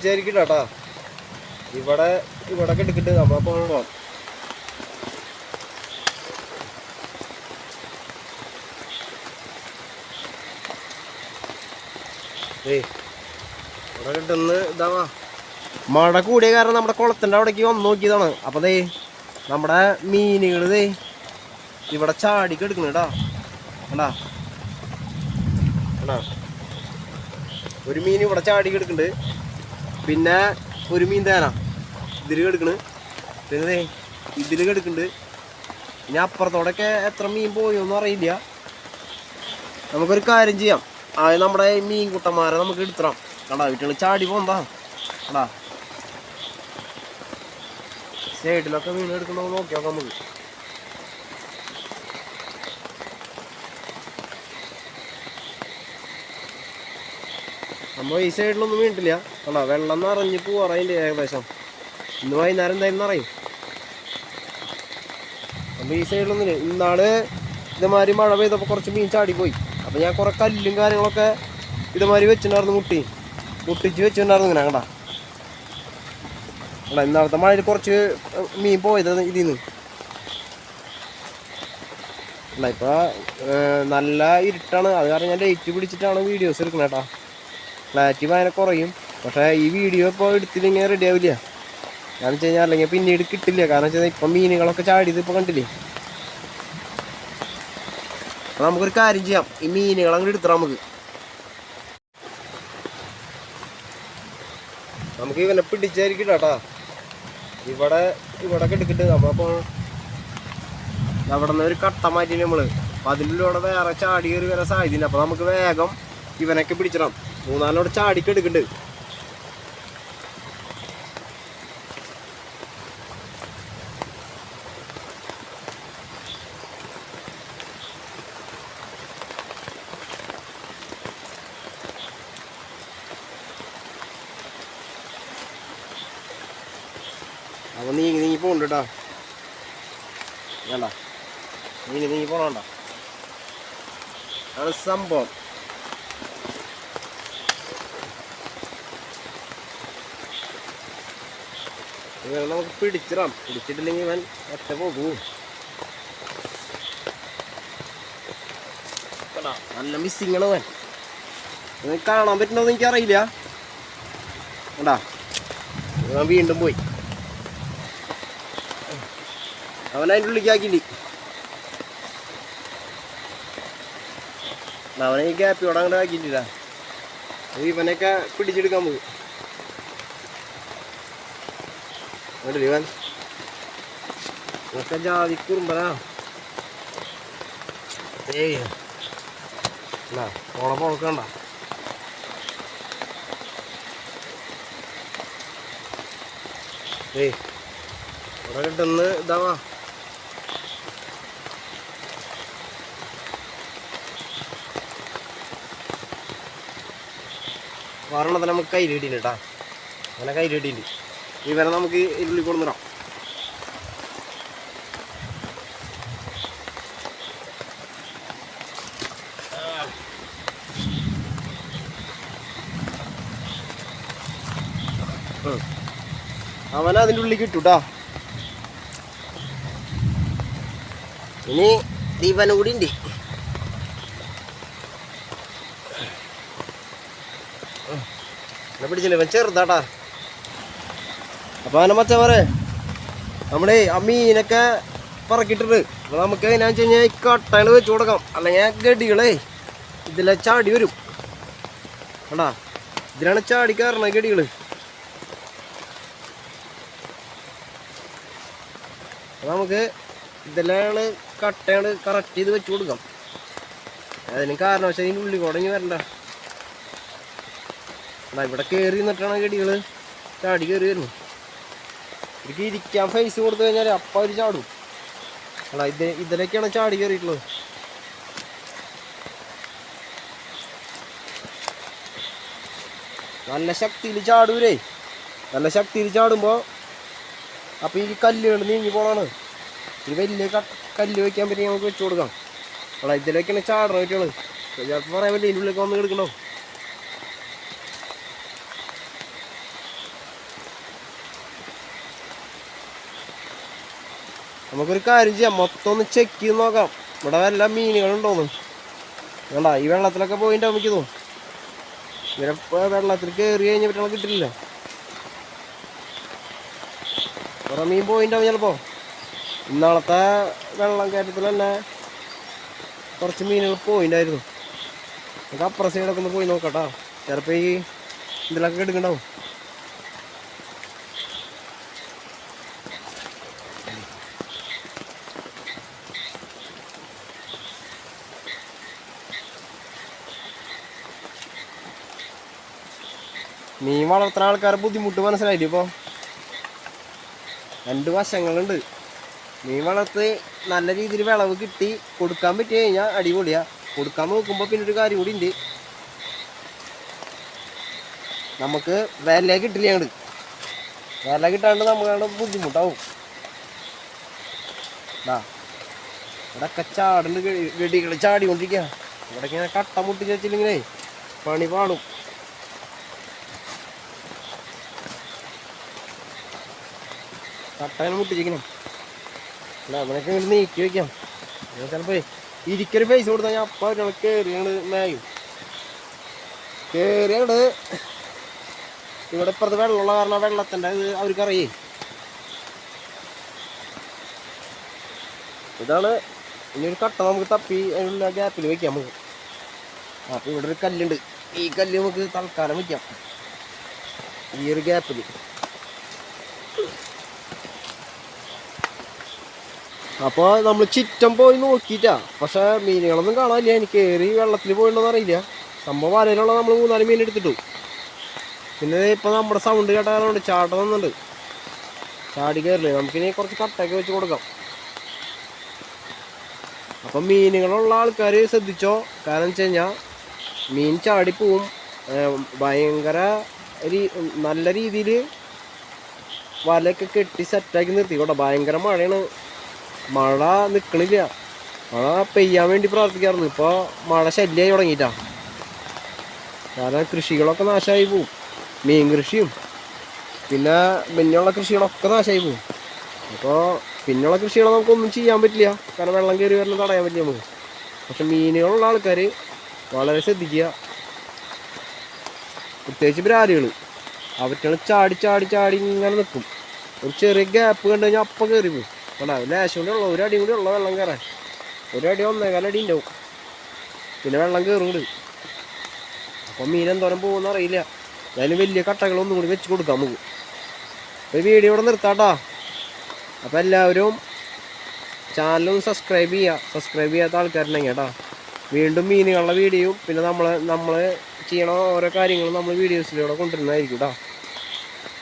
പിടിച്ചായിരിക്കും കേട്ടാ ഇവിടെ ഇവിടെ എടുക്കിട്ട് നമ്മളെ പോകണം മഴ കൂടിയ കാരണം നമ്മുടെ കുളത്തിന്റെ അവിടേക്ക് വന്ന് നോക്കിയതാണ്. അപ്പം ദേ നമ്മുടെ മീനുകൾ ദേ ഇവിടെ ചാടിക്ക് എടുക്കണം കേട്ടാ. ഒരു മീൻ ഇവിടെ ചാടിക്ക് എടുക്കുന്നുണ്ട്. പിന്നെ ഒരു മീൻ തേന ഇതിലേക്ക് എടുക്കണ് പിന്നെ ഇതിലേക്ക് എടുക്കുന്നുണ്ട് ഇനി അപ്പുറത്തോടൊക്കെ എത്ര മീൻ പോയോന്നും അറിയില്ല. നമുക്കൊരു കാര്യം ചെയ്യാം. അത് നമ്മുടെ മീൻ കുട്ടന്മാരെ നമുക്ക് എടുത്തണം. കണ്ടാ വീട്ടിൽ ചാടി പോന്താ കണ്ടാ. സൈഡിലൊക്കെ മീൻ എടുക്കണോ നോക്കിയാൽ നോക്കാം നമുക്ക്. നമ്മൾ ഈ സൈഡിലൊന്നും വീണിട്ടില്ല. കണ്ടോ വെള്ളം നിറഞ്ഞ് പോവാറ അതിന്റെ ഏകദേശം. ഇന്ന് വൈകുന്നേരം എന്തായാലും നിറയും. നമ്മൾ ഈ സൈഡിലൊന്നും ഇല്ല. ഇന്നാൾ ഇതേമാതിരി മഴ പെയ്തപ്പോൾ കുറച്ച് മീൻ ചാടിപ്പോയി അപ്പോൾ ഞാൻ കുറേ കല്ലും കാര്യങ്ങളൊക്കെ ഇതേമാതിരി വെച്ചിട്ടുണ്ടായിരുന്നു മുട്ടി. മുട്ടിച്ച് വെച്ചിട്ടുണ്ടായിരുന്നു ഇങ്ങനെ കണ്ടാ. ഇന്നാളത്തെ മഴയിൽ കുറച്ച് മീൻ പോയത് ഇതിൽ നിന്ന് അല്ല നല്ല ഇരുട്ടാണ്. അത് കാരണം ഞാൻ ലൈറ്റ് പിടിച്ചിട്ടാണ് വീഡിയോസ് എടുക്കുന്നത് ക്ലാരിറ്റി ഭയങ്കര കുറയും. പക്ഷേ ഈ വീഡിയോ ഇപ്പോൾ എടുത്തില്ലെങ്കിൽ റെഡി ആവില്ല. കാരണം വെച്ച് കഴിഞ്ഞാൽ അല്ലെങ്കിൽ പിന്നീട് കിട്ടില്ല. കാരണം വെച്ചാൽ ഇപ്പം മീനുകളൊക്കെ ചാടിയത് ഇപ്പോൾ കണ്ടില്ലേ? അപ്പം നമുക്കൊരു കാര്യം ചെയ്യാം. ഈ മീനുകൾ അങ്ങോട്ട് നമുക്ക്. നമുക്ക് ഇവനെ പിടിച്ചായിരിക്കും കേട്ടാ ഇവിടെ ഇവിടെ നമ്മൾ നമ്മളപ്പോൾ അവിടെ നിന്ന് ഒരു കട്ട മാറ്റി നമ്മൾ അപ്പം അതിലൂടെ വേറെ ചാടി കയറി വരാൻ സാധ്യതയില്ല. അപ്പോൾ നമുക്ക് വേഗം ഇവനൊക്കെ പിടിച്ചിടാം. മൂന്നാലോടെ ചാടിക്ക് എടുക്കുന്നുണ്ട് അവൻ നീങ്ങി നീങ്ങി പോണ്ട വേണ്ട. നീങ്ങി നീങ്ങി പോണണ്ട അതാണ് സംഭവം. ഇവനെ നമുക്ക് പിടിച്ചിടാം. പിടിച്ചിട്ടില്ലെങ്കിൽ ഇവൻ ഒറ്റ പോകൂ. നല്ല മിസ്സിങ്ങാണ് അവൻ. നിങ്ങൾക്ക് കാണാൻ പറ്റുന്നതെന്ന് എനിക്കറിയില്ല. കണ്ടാ? ഞാൻ വീണ്ടും പോയി. അവൻ അതിന്റെ ഉള്ളിക്കാക്കിണ്ടി അവനെ ഈ ഗ്യാപ്പിയോടെ അങ്ങോട്ട് ആക്കിയിട്ടില്ല. അത് ഇവനെയൊക്കെ പിടിച്ചെടുക്കാൻ പോകും. കണ്ടില്ലേ ഇവൻ ഇതൊക്കെ ജാതി കുറുമ്പനാ ഏയ് അല്ല പോള പോളക്കണ്ട ഏയ് ഇവിടെ കിട്ടുന്ന ഇതാവാ വേറെണ്ണത്തെ നമുക്ക് കിട്ടിയില്ല കേട്ടാ അങ്ങനെ കിട്ടിയിട്ടുണ്ട് ഇവരെ നമുക്ക് ഇരുള്ളി കൊടുന്നിടാം അവൻ അതിന്റെ ഉള്ളിൽ കിട്ടൂട്ടാ ഇനി ദീപന കൂടി ഉണ്ട്. പിടിച്ചില്ല? ചെറുതാട്ടാ അപ്പൊ അവനെ മച്ചവരെ നമ്മുടെ ആ മീനൊക്കെ പറക്കിട്ടിട്ട് അപ്പൊ നമുക്ക് ഞാൻ വെച്ച് കഴിഞ്ഞാൽ ഈ കട്ടകൾ വെച്ച് കൊടുക്കാം. അല്ലെങ്കിൽ ഗടികളെ ഇതിലെ ചാടി വരും. കണ്ടാ? ഇതിലാണ് ചാടി കയറണ ഗടികൾ നമുക്ക് ഇതിലാണ് കട്ടയാണ് കറക്റ്റ് ചെയ്ത് വെച്ച് കൊടുക്കാം. അതിന് കാരണവശാൽ ഇതിന്റെ ഉള്ളിൽ കൂടെ ഇനി വരണ്ട ഇവിടെ കയറി നിന്നിട്ടാണ് ഗടികൾ ചാടി കയറി വരുന്നു എനിക്ക് ഇരിക്കാൻ ഫേസ് കൊടുത്തു കഴിഞ്ഞാൽ അപ്പം അവർ ചാടും. അല്ല ഇത് ഇതിലേക്കാണ് ചാടി കയറിയിട്ടുള്ളത് നല്ല ശക്തിയിൽ ചാടൂരേ. നല്ല ശക്തിയിൽ ചാടുമ്പോൾ അപ്പോൾ ഈ കല്ലുകൾ നീങ്ങി പോകണമാണ് ഈ വലിയ കല്ല് വയ്ക്കാൻ പറ്റി നമുക്ക് വെച്ച് കൊടുക്കാം. അവിടെ ഇതിലേക്കാണ് ചാടണം പറ്റുള്ളൂ ചിലപ്പോൾ പറയാൻ പറ്റില്ല ഇതിനുള്ളിലേക്ക് വന്ന് കിടക്കണോ? നമുക്കൊരു കാര്യം ചെയ്യാം. മൊത്തം ഒന്ന് ചെക്ക് ചെയ്ത് നോക്കാം. ഇവിടെ വല്ല മീനുകളുണ്ടോന്ന്. വേണ്ട ഈ വെള്ളത്തിലൊക്കെ പോയിട്ട് നമുക്ക് തോന്നും ഇവരെ വെള്ളത്തിൽ കയറി കഴിഞ്ഞാൽ പറ്റുള്ള കിട്ടില്ല കുറെ മീൻ പോയിട്ടാവും ചിലപ്പോ. ഇന്നാളത്തെ വെള്ളം കയറ്റത്തിൽ തന്നെ കുറച്ച് മീനുകൾ പോയിണ്ടായിരുന്നു. നമുക്ക് അപ്പുറ സൈഡൊക്കെ ഒന്ന് പോയി നോക്കട്ടോ ചിലപ്പോ ഈ ഇതിലൊക്കെ എടുക്കണ്ടാവും മീൻ വളർത്തുന്ന ആൾക്കാരെ ബുദ്ധിമുട്ട് മനസ്സിലായില്ലേ ഇപ്പോൾ രണ്ട് വശങ്ങളുണ്ട്. മീൻ വളർത്ത് നല്ല രീതിയിൽ വിളവ് കിട്ടി കൊടുക്കാൻ പറ്റി കഴിഞ്ഞാൽ അടിപൊളിയാ. കൊടുക്കാൻ നോക്കുമ്പോൾ പിന്നെ ഒരു കാര്യം കൂടി ഉണ്ട്. നമുക്ക് വില കിട്ടില്ല അങ്ങോട്ട് വില കിട്ടാണ്ട് നമുക്കവിടെ ബുദ്ധിമുട്ടാവും. ദാ ഇവിടെയൊക്കെ ചാടുണ്ട് വെടികൾ ചാടിക്കൊണ്ടിരിക്കുക ഇവിടെ ഇങ്ങനെ കട്ട മുട്ടിച്ച് വെച്ചില്ലെങ്കിലേ പണി പാടും. കട്ടങ്ങനെ മുട്ടിച്ചിരിക്കണം. അവനൊക്കെ ഇങ്ങനെ നീക്കി വയ്ക്കാം ചിലപ്പോ ഇരിക്കൊരു പൈസ കൊടുത്താൽ ഞാൻ അപ്പം ഒരാൾ കയറി ഞങ്ങൾ മേയും. കയറി അങ്ങോട്ട് ഇവിടെ ഇപ്പുറത്ത് വെള്ളമുള്ള കാരണം വെള്ളത്തിന്റെ ഇത് അവർക്കറിയേ ഇതാണ് ഇനി ഒരു കട്ട നമുക്ക് തപ്പി അതിനുള്ള ഗ്യാപ്പിൽ വെക്കാം നമുക്ക്. അപ്പോൾ ഇവിടെ ഒരു കല്ലുണ്ട്. ഈ കല്ല് നമുക്ക് തൽക്കാലം വെക്കാം. ഈ ഒരു ഗ്യാപ്പിൽ അപ്പോൾ നമ്മൾ ചിറ്റം പോയി നോക്കിയിട്ടാ. പക്ഷെ മീനുകളൊന്നും കാണാനില്ല. എനിക്ക് കയറി വെള്ളത്തിൽ പോയിട്ടുണ്ടെന്ന് അറിയില്ല. സംഭവം വലയിലുള്ള നമ്മൾ മൂന്നാൽ മീൻ എടുത്തിട്ടു പിന്നെ ഇപ്പോൾ നമ്മുടെ സൗണ്ട് കേട്ടാലുണ്ട് ചാട്ടം തന്നുണ്ട് ചാടി കയറില്ലേ നമുക്കിനി കുറച്ച് കട്ടയൊക്കെ വെച്ച് കൊടുക്കാം. അപ്പം മീനുകളുള്ള ആൾക്കാർ ശ്രദ്ധിച്ചോ? കാരണം വെച്ച് കഴിഞ്ഞാൽ മീൻ ചാടിപ്പോവും ഭയങ്കര നല്ല രീതിയിൽ വലയൊക്കെ കെട്ടി സെറ്റാക്കി നിർത്തി. കേട്ടോ ഭയങ്കര മഴയാണ്. മഴ നിൽക്കണില്ല മഴ പെയ്യാൻ വേണ്ടി പ്രാർത്ഥിക്കാറുണ്ട് ഇപ്പൊ മഴ ശല്യമായി തുടങ്ങിയിട്ടാ. കാരണം കൃഷികളൊക്കെ നാശമായി പോവും. മീൻ കൃഷിയും പിന്നെ പിന്നെയുള്ള കൃഷികളൊക്കെ നാശമായി പോവും. അപ്പോൾ പിന്നെയുള്ള കൃഷികളെ നമുക്കൊന്നും ചെയ്യാൻ പറ്റില്ല. കാരണം വെള്ളം കയറി വരുന്നത് തടയാൻ പറ്റില്ല നമുക്ക്. പക്ഷെ മീനുകളുള്ള ആൾക്കാർ വളരെ ശ്രദ്ധിക്കുക. പ്രത്യേകിച്ച് ബ്രാലുകൾ അവറ്റാണ് ചാടി ചാടി ചാടി ഇങ്ങനെ നിൽക്കും ഒരു ചെറിയ ഗ്യാപ്പ് കണ്ടു കഴിഞ്ഞാൽ അപ്പം കയറി പോകും കണ്ടാ ലേശം കൂടി ഉള്ളു ഒരു അടി കൂടി ഉള്ള വെള്ളം കയറാൻ ഒരു അടി ഒന്നേകാല അടി ഉണ്ടാവും. പിന്നെ വെള്ളം കയറുകൂടി അപ്പം മീൻ എന്തോരം പോകുമെന്ന് അറിയില്ല. അതിന് വലിയ കട്ടകളൊന്നും കൂടി വെച്ച് കൊടുക്കാം നമുക്ക്. അപ്പോൾ വീഡിയോ ഇവിടെ നിർത്താട്ടാ. അപ്പോൾ എല്ലാവരും ചാനലൊന്ന് സബ്സ്ക്രൈബ് ചെയ്യുക സബ്സ്ക്രൈബ് ചെയ്യാത്ത ആൾക്കാരുണ്ടെങ്കിൽ കേട്ടോ. വീണ്ടും മീനുകളുടെ വീഡിയോയും പിന്നെ നമ്മൾ നമ്മൾ ചെയ്യണ ഓരോ കാര്യങ്ങളും നമ്മൾ വീഡിയോസിലൂടെ കൊണ്ടുവരുന്നതായിരിക്കും കേട്ടോ.